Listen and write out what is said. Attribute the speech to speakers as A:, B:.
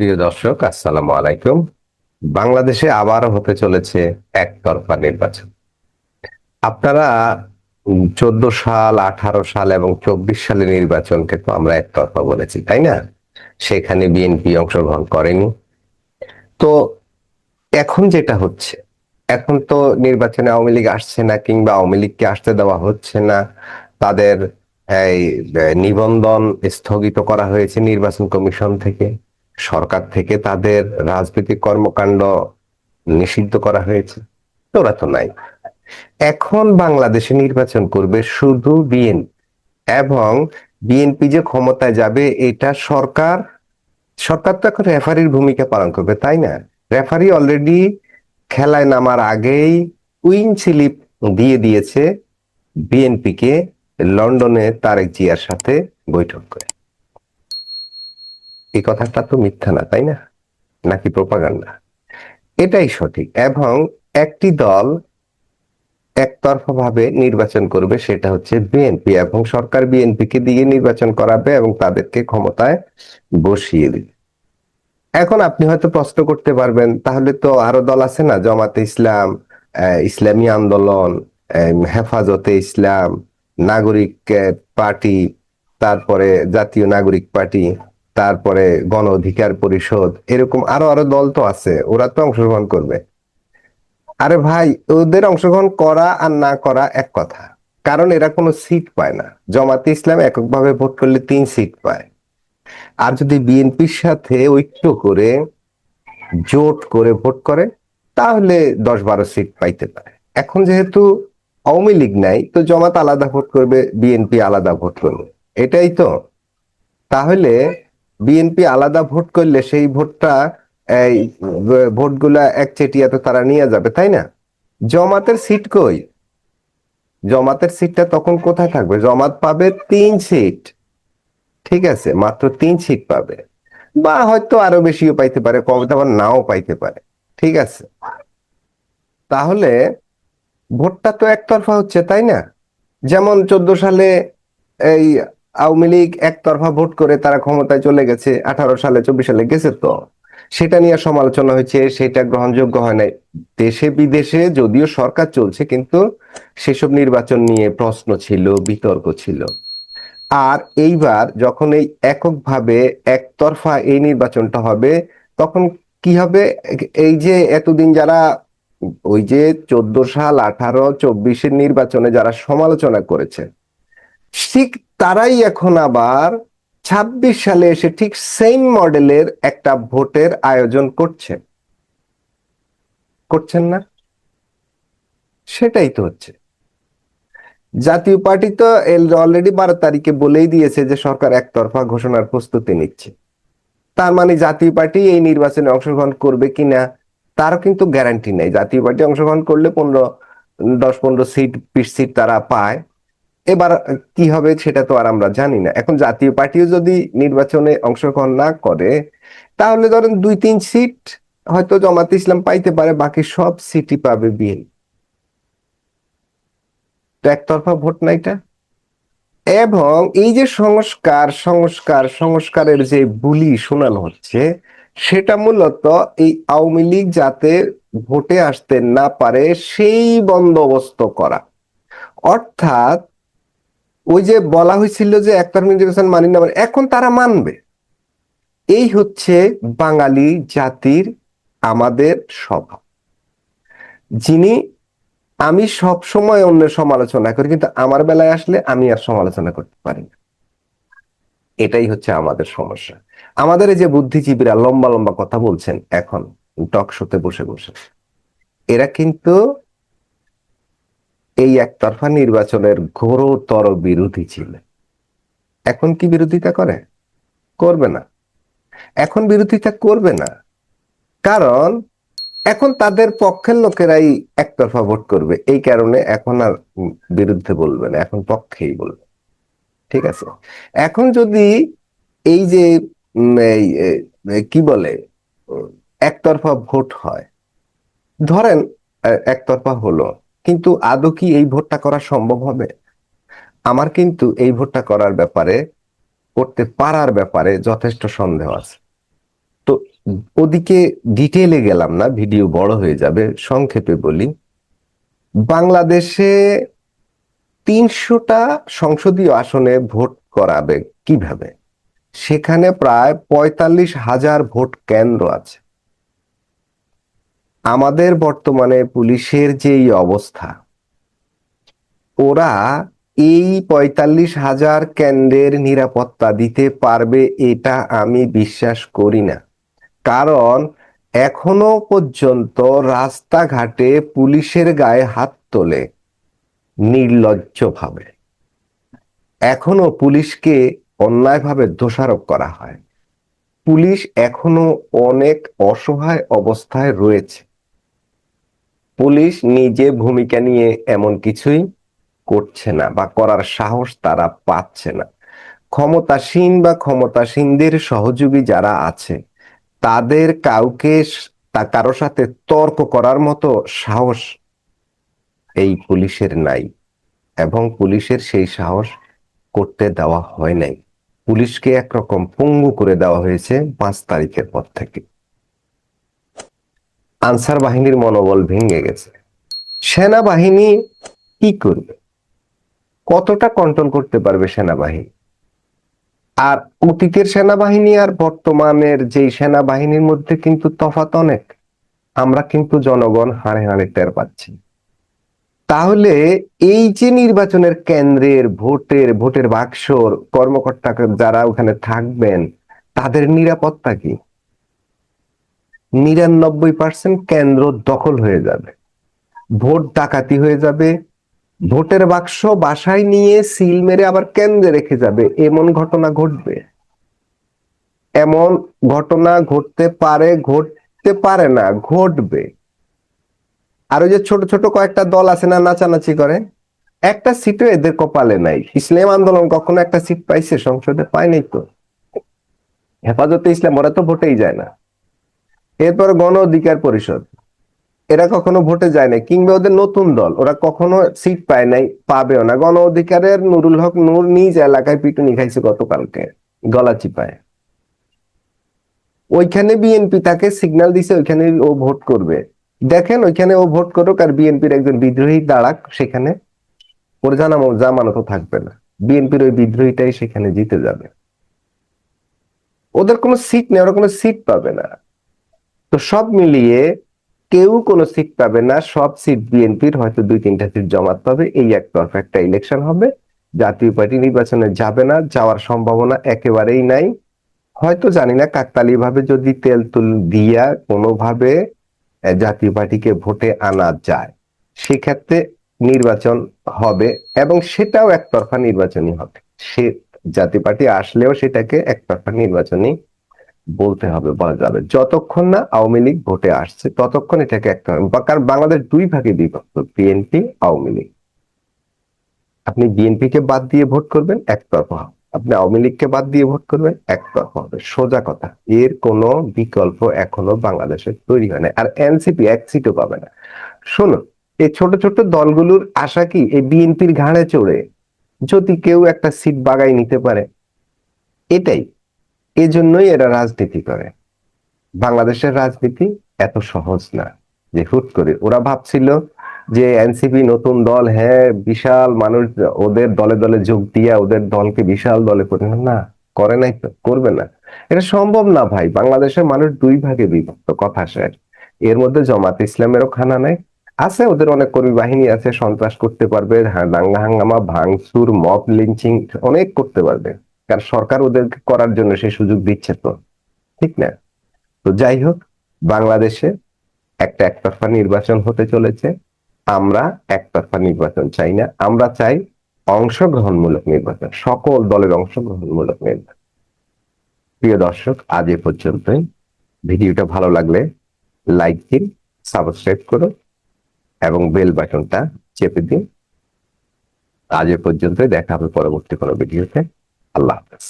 A: প্রিয় দর্শক, আসসালামু আলাইকুম। বাংলাদেশে আবারও হতে চলেছে একতরফা নির্বাচন। আপনারা চোদ্দ সাল, আঠারো সাল এবং চব্বিশ সালের নির্বাচনকে তো আমরা একতরফা বলেছি, তাই না? সেখানে বিএনপি অংশগ্রহণ করেনি। তো এখন যেটা হচ্ছে, এখন তো নির্বাচনে আওয়ামী লীগ আসছে না কিংবা আওয়ামী লীগকে আসতে দেওয়া হচ্ছে না। তাদের, এই নিবন্ধন স্থগিত করা হয়েছে নির্বাচন কমিশন থেকে। সরকার থেকে তাদের রাজনৈতিক কর্মকাণ্ড নিষিদ্ধ করা হয়েছে। ওরা তো নাই। এখন বাংলাদেশে নির্বাচন করবে শুধু বিএনপি। এবং বিএনপি যে ক্ষমতায় যাবে, এটা সরকার সরকার তো এখন রেফারির ভূমিকা পালন করবে, তাই না? রেফারি অলরেডি খেলায় নামার আগেই উইন স্লিপ দিয়ে দিয়েছে বিএনপি কে লন্ডনে তারেক জিয়ার সাথে বৈঠক করে। এই কথাটা তো মিথ্যা না, তাই না? নাকি প্রপাগান্ডা এটাই সঠিক এবং একটি দল একতরফা ভাবে নির্বাচন করবে সেটা হচ্ছে বিএনপি এবং সরকার বিএনপি কে দিয়ে নির্বাচন করাবে এবং তাদেরকে ক্ষমতায় বসিয়ে দিবে। এখন আপনি হয়তো প্রশ্ন করতে পারবেন, তাহলে তো আরও দল আছে না? জামাতে ইসলাম ইসলামী আন্দোলন হেফাজতে ইসলাম, নাগরিক পার্টি, তারপরে জাতীয় নাগরিক পার্টি। তারপরে গণ অধিকার পরিষদ, এরকম আরও আরও দল তো আছে, ওরা তো অংশগ্রহণ করবে। আরে ভাই, ওদের অংশগ্রহণ করা আর না করা এক কথা। কারণ এরা কোনো সিট পায় না। জামাতে ইসলাম এককভাবে ভোট করলে তিন সিট পায়। আর যদি বিএনপির সাথে ঐক্য করে, জোট করে ভোট করে, তাহলে দশ বারো সিট পাইতে পারে। এখন যেহেতু আওয়ামী লীগ নাই, তো জমাত আলাদা ভোট করবে, বিএনপি আলাদা ভোট করবে। এটাই তো। তাহলে বিএনপি আলাদা ভোট করলে সেই ভোটটা এই ভোটগুলা একচেটিয়া তো তারা নিয়ে যাবে, তাই না? জমাতের সিট কই? জমাতের সিটটা তখন কোথায় থাকবে? জমাত পাবে তিন সিট। ঠিক আছে, মাত্র তিন সিট পাবে। বা হয়তো আরও বেশিও পাইতে পারে, কম আবার নাও পাইতে পারে। ঠিক আছে। তাহলে ভোটটা তো একতরফা হচ্ছে, তাই না? যেমন চোদ্দ সালে এই আওয়ামী লীগ একতরফা ভোট করে তারা ক্ষমতায় চলে গেছে, আঠারো সালে, চব্বিশ সালে গেছে তো। সেটা নিয়ে সমালোচনা হয়েছে, সেটা গ্রহণযোগ্য হয় নাই। দেশে বিদেশে যদিও সরকার চলছে, কিন্তু সেসব নির্বাচন নিয়ে প্রশ্ন ছিল, বিতর্ক ছিল। আর এইবার যখন এই এককভাবে একতরফা এই নির্বাচনটা হবে, তখন কি হবে? এই যে এতদিন যারা ওই যে চোদ্দ সাল, আঠারো, চব্বিশের নির্বাচনে যারা সমালোচনা করেছে, ঠিক তারাই এখন আবার ছাব্বিশ সালে এসে ঠিক সেম মডেলের একটা ভোটের আয়োজন করছে। করছেন না? সেটাই তো হচ্ছে। জাতীয় পার্টি তো অলরেডি বারো তারিখে বলেই দিয়েছে যে সরকার একতরফা ঘোষণার প্রস্তুতি নিচ্ছে। তার মানে জাতীয় পার্টি এই নির্বাচনে অংশগ্রহণ করবে কিনা, তারও কিন্তু গ্যারান্টি নেই। জাতীয় পার্টি অংশগ্রহণ করলে পনেরো, দশ, পনেরো সিট বিশ সিট তারা পায়। এবার কি হবে সেটা তো আর আমরা জানি না। এখন জাতীয় পার্টিও যদি নির্বাচনে অংশগ্রহণ না করে, তাহলে ধরেন দুই তিন সিট হয়তো জামাত ইসলাম পাইতে পারে, বাকি সব সিটই পাবে বিএনপি। একতরফা ভোট না এটা? এবং এই যে সংস্কার সংস্কার, সংস্কারের যে বুলি শোনানো হচ্ছে, সেটা মূলত এই আওয়ামী লীগ যাতে ভোটে আসতে না পারে, সেই বন্দোবস্ত করা। অর্থাৎ ওই যে বলা হয়েছিল যে একতরফা নির্বাচন মানি না মানে এখন তারা মানবে। এই হচ্ছে বাঙালি জাতির আমাদের স্বভাব। যিনি আমি সব সময় অন্যের সমালোচনা করি, কিন্তু আমার বেলায় আসলে আমি আর সমালোচনা করতে পারি না। এটাই হচ্ছে আমাদের সমস্যা। আমাদের এই যে বুদ্ধিজীবীরা লম্বা লম্বা কথা বলছেন এখন, টক শোতে বসে বসে, এরা কিন্তু এই একতরফা নির্বাচনের ঘোরতর বিরোধী ছিল। এখন কি বিরোধিতা করে? করবে না। এখন বিরোধিতা করবে না। কারণ এখন তাদের পক্ষের লোকেরাই একতরফা ভোট করবে। এই কারণে এখন আর বিরুদ্ধে বলবে না। এখন পক্ষেই বলবে। ঠিক আছে? এখন যদি এই যে কি বলে, একতরফা ভোট হয়, ধরেন একতরফা হলো কিন্তু আদৌ কি এই ভোটটা করা সম্ভব হবে? আমার কিন্তু এই ভোটটা করার ব্যাপারে, করতে পারার ব্যাপারে যথেষ্ট সন্দেহ আছে। তো ওদিকে ডিটেলে গেলাম না, ভিডিও বড় হয়ে যাবে, সংক্ষেপে বলি। বাংলাদেশে তিনশোটা সংসদীয় আসনে ভোট করাবে কীভাবে? সেখানে প্রায় পঁয়তাল্লিশ হাজার ভোট কেন্দ্র আছে। আমাদের বর্তমানে পুলিশের যেই অবস্থা, ওরা এই পঁয়তাল্লিশ হাজার কেন্দ্রের নিরাপত্তা দিতে পারবে এটা আমি বিশ্বাস করি না। কারণ এখনও পর্যন্ত রাস্তাঘাটে পুলিশের গায়ে হাত তোলে নির্লজ্জভাবে। এখনও পুলিশকে অন্যায়ভাবে দোষারোপ করা হয়। পুলিশ এখনও অনেক অসহায় অবস্থায় রয়েছে। পুলিশ নিজে ভূমিকা নিয়ে এমন কিছুই করছে না বা করার সাহস তারা পাচ্ছে না। ক্ষমতাসীন বা ক্ষমতাসীনদের সহযোগী যারা আছে, তাদের কাউকে তা, কারও সাথে তর্ক করার মতো সাহস এই পুলিশের নাই এবং পুলিশের সেই সাহস করতে দেওয়া হয় নাই। পুলিশকে একরকম পঙ্গু করে দেওয়া হয়েছে পাঁচ তারিখের পর থেকে। আনসার বাহিনীর মনোবল ভেঙে গেছে। সেনাবাহিনী কি করবে? কতটা কন্ট্রোল করতে পারবে সেনাবাহিনী? আর অতীতের সেনাবাহিনী আর বর্তমানের যেই সেনাবাহিনীর মধ্যে কিন্তু তফাৎ অনেক, আমরা কিন্তু জনগণ হাড়ে হাড়ে টের পাচ্ছি। তাহলে এই যে নির্বাচনের কেন্দ্রের ভোটের ভোটের বাক্সর কর্মকর্তা যারা ওখানে থাকবেন, তাদের নিরাপত্তা কি? নিরানব্বই পার্সেন্ট কেন্দ্র দখল হয়ে যাবে। ভোট ডাকাতি হয়ে যাবে। ভোটের বাক্স বাসায় নিয়ে সিল মেরে আবার কেন্দ্রে রেখে যাবে। এমন ঘটনা ঘটবে। এমন ঘটনা ঘটতে পারে ঘটতে পারে না, ঘটবে। আর ওই যে ছোট ছোট কয়েকটা দল আছে না, নাচানাচি করে, একটা সিটও এদের কপালে নাই। ইসলাম আন্দোলন কখনো একটা সিট পাইছে, সংসদে পায়নি তো। হেফাজতে ইসলাম, ওরা তো ভোটেই যায় না। এরপর গণ অধিকার পরিষদ। এরা কখনো ভোটে যায় নাই, কিংবা ওদের নতুন দল, ওরা কখনো সিট পায় নাই, পাবেও না। গণ অধিকারের নুরুল হক নূর নিজ এলাকায় পিটুনি খাইছে গতকালকে, গলা চিপায়। ওইখানে বিএনপি তাকে সিগন্যাল দিছে, ওইখানে ও ভোট করবে। দেখেন, ওইখানে ও ভোট করুক আর বিএনপির একজন বিদ্রোহী দাঁড়াক সেখানে, ওর জানামো জামানত থাকবে না। বিএনপির ওই বিদ্রোহীটাই সেখানে জিতে যাবে। ওদের কোনো সিট নেই, ওরা কোনো সিট পাবে না। তো সব মিলিয়ে কেউ কোনো সিট পাবে না, সব সিট বিএনপির হয়তো দুই তিনটা সিট জমাত পাবে। এই এক একতরফা একটা ইলেকশন হবে। জাতীয় পার্টি নির্বাচনে যাবে না, যাওয়ার সম্ভাবনা একেবারেই নাই। হয়তো জানি না কাকতালি ভাবে যদি তেল তুল দিয়া কোনোভাবে জাতীয় পার্টিকে ভোটে আনা যায়, সেক্ষেত্রে নির্বাচন হবে এবং সেটাও একতরফা নির্বাচনই হবে। সে জাতীয় পার্টি আসলেও সেটাকে একতরফা নির্বাচনই বলতে হবে বলা যাবে। যতক্ষণ না আওয়ামী লীগ ভোটে আসছে, ততক্ষণ এটাকে একটা কারণ বাংলাদেশ দুই ভাগে বিভক্ত, বিএনপি, আওয়ামী লীগ। আপনি বিএনপি কে বাদ দিয়ে ভোট করবেন, একতরফা হবে। আপনি আওয়ামী লীগকে বাদ দিয়ে ভোট করবেন, একতরফা হবে। সোজা কথা, এর কোনো বিকল্প এখনও বাংলাদেশে তৈরি হয় না, আর এনসিপি এক সিটও পাবে না। শুনুন, এই ছোট ছোট দলগুলোর আশা কি? এই বিএনপির ঘাড়ে চড়ে যদি কেউ একটা সিট বাগাই নিতে পারে, এটাই। এজন্যই এরা রাজনীতি করে। বাংলাদেশের রাজনীতি এত সহজ না যে হুট করে। ওরা ভাবছিল যে এনসিপি নতুন দল হ্যাঁ বিশাল মানুষ ওদের দলে দলে যোগ দিয়া ওদের দলকে বিশাল দলে পরিণত না করে নাই তো করবে না। এটা সম্ভব না ভাই। বাংলাদেশের মানুষ দুই ভাগে বিভক্ত কথা শেষ। এর মধ্যে জামাত ইসলামেরও খানা নাই। আছে ওদের অনেক কর্মী বাহিনী আছে সন্ত্রাস করতে পারবে হ্যাঁ, দাঙ্গা হাঙ্গামা ভাঙচুর মব লিঞ্চিং অনেক করতে পারবে। কারণ সরকার ওদেরকে করার জন্য সেই সুযোগ দিচ্ছে তো। ঠিক না? তো যাই হোক, বাংলাদেশে একটা একতরফা নির্বাচন হতে চলেছে। আমরা একতরফা নির্বাচন চাই না। আমরা চাই অংশগ্রহণমূলক নির্বাচন, সকল দলের অংশগ্রহণমূলক নির্বাচন। প্রিয় দর্শক, আজ এ পর্যন্তই। ভিডিওটা ভালো লাগলে লাইক দিন সাবস্ক্রাইব করুন এবং বেল বাটনটা চেপে দিন। আজ এ পর্যন্তই। দেখা হবে পরবর্তী কোনো ভিডিওতে। আল্লাহ হাফেজ।